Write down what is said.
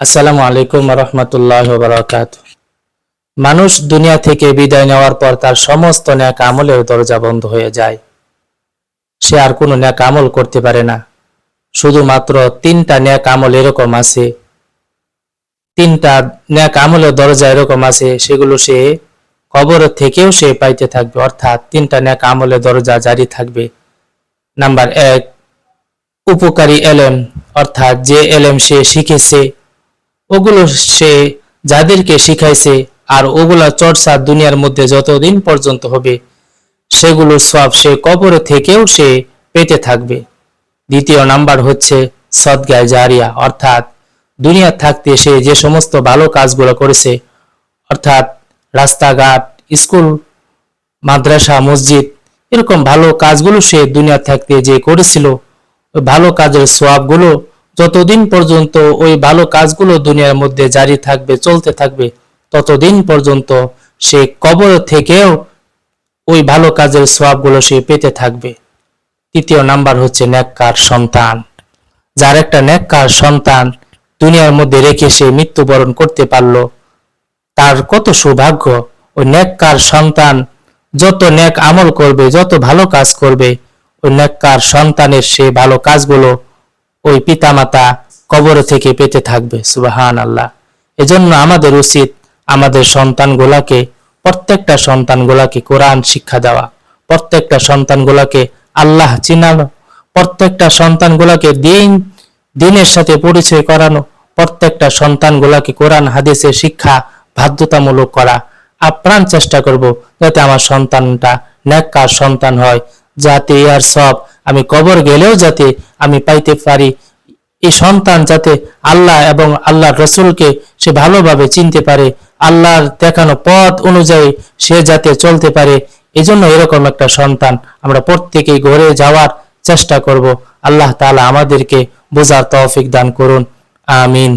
আসসালামু আলাইকুম রহমতুল্লাহ বারাকাত মানুষ দুনিয়া থেকে বিদায় নেওয়ার পর তার সমস্ত ন্যাক আমলের দরজা বন্ধ হয়ে যায়। সে আর কোনো ন্যাক আমল করতে পারে না। শুধুমাত্র তিনটা ন্যাক আমল এরকম আছে। তিনটা ন্যাক আমলের দরজা এরকম আছে, সেগুলো সে কবর থেকেও সে পাইতে থাকবে, অর্থাৎ তিনটা ন্যাক আমলের দরজা জারি থাকবে। নাম্বার এক, উপকারী এলেম, অর্থাৎ যে এলেম সে শিখেছে ওগুলো সে যাদেরকে শিখাইছে আর ওগুলা চর্চা দুনিয়ার মধ্যে যতদিন পর্যন্ত হবে, সেগুলো সব সে কবরে থেকেও সে পেতে থাকবে। দ্বিতীয় নাম্বার হচ্ছে সদগায় জারিয়া, অর্থাৎ দুনিয়া থাকতে সে যে সমস্ত ভালো কাজগুলো করেছে, অর্থাৎ রাস্তাঘাট, স্কুল, মাদ্রাসা, মসজিদ, এরকম ভালো কাজগুলো সে দুনিয়া থাকতে যে করেছিল ভালো কাজের সোয়াবগুলো যতদিন পর্যন্ত ওই ভালো কাজগুলো দুনিয়ার মধ্যে জারি থাকবে, চলতে থাকবে, ততদিন পর্যন্ত সে কবর থেকেও ওই ভালো কাজের সোয়াবগুলো সে পেতে থাকবে। তৃতীয় নাম্বার হচ্ছে ন্যাক্কার সন্তান। যার একটা ন্যাক্কার সন্তান দুনিয়ার মধ্যে রেখে সে মৃত্যুবরণ করতে পারল, তার কত সৌভাগ্য, ওই ন্যাক্কার সন্তান যত ন্যাক আমল করবে, যত ভালো কাজ করবে, ওই ন্যাক্কার সন্তানের সে ভালো কাজগুলো ওই পিতামাতা কবর থেকে পেতে থাকবে সুবাহান আল্লাহ এজন্য আমাদের উচিত আমাদের সন্তানগুলাকে, প্রত্যেকটা সন্তানগুলাকে কোরআন শিক্ষা দেওয়া, প্রত্যেকটা সন্তানগুলাকে আল্লাহ চিনানো, প্রত্যেকটা সন্তানগুলাকে দিন, দিনের সাথে পরিচয় করানো, প্রত্যেকটা সন্তানগুলাকে কোরআন, হাদিসের শিক্ষা বাধ্যতামূলক করা। আপ্রাণ চেষ্টা করব যাতে আমার সন্তানটা ন্যাক্কার সন্তান হয়, যাতে ইয়ার সব আমি কবর গেলেও যাতে আমি পাইতে পারি। এই সন্তান যাতে আল্লাহ এবং আল্লাহর রসুলকে সে ভালোভাবে চিনতে পারে, আল্লাহর দেখানো পথ অনুযায়ী সে যাতে চলতে পারে, এজন্য এরকম একটা সন্তান আমরা প্রত্যেকেই ঘরে যাওয়ার চেষ্টা করব। আল্লাহ তালা আমাদেরকে বোঝার তৌফিক দান করুন। আমিন।